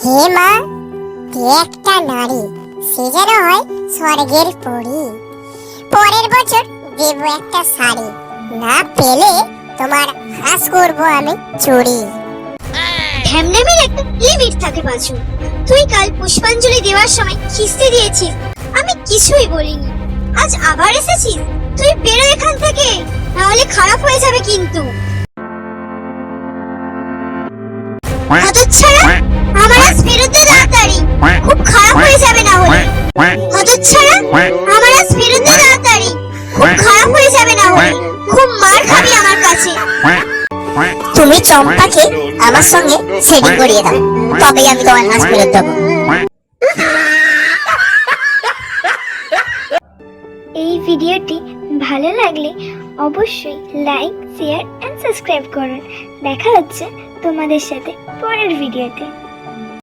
হে মা কে একটা নারী সে যেন হয় স্বর্গের পরী। পরের বছর দেব একটা শাড়ি না পেলে তোমার হাস করব আমি চুরি ঢ্যামনামের একটা লিমিট থাকে বাজু তুই কাল পুষ্পাঞ্জলি দেওয়ার সময় খিস্তি দিয়েছিস আমি কিছুই বলিনি। আজ আবার এসেছিস তুই বেরো এখান থেকে নাহলে খারাপ হয়ে যাবে কিন্তু। হতচ্ছাড়া তুমি চম্পাকে আমার সঙ্গে সেটিং করিয়ে দাও। তবেই আমি তোমার ফেরত দেবো। এই ভিডিওটি ভালো লাগলে অবশ্যই লাইক, শেয়ার অ্যান্ড সাবস্ক্রাইব করুন। দেখা হচ্ছে তোমাদের সাথে পরের ভিডিওতে।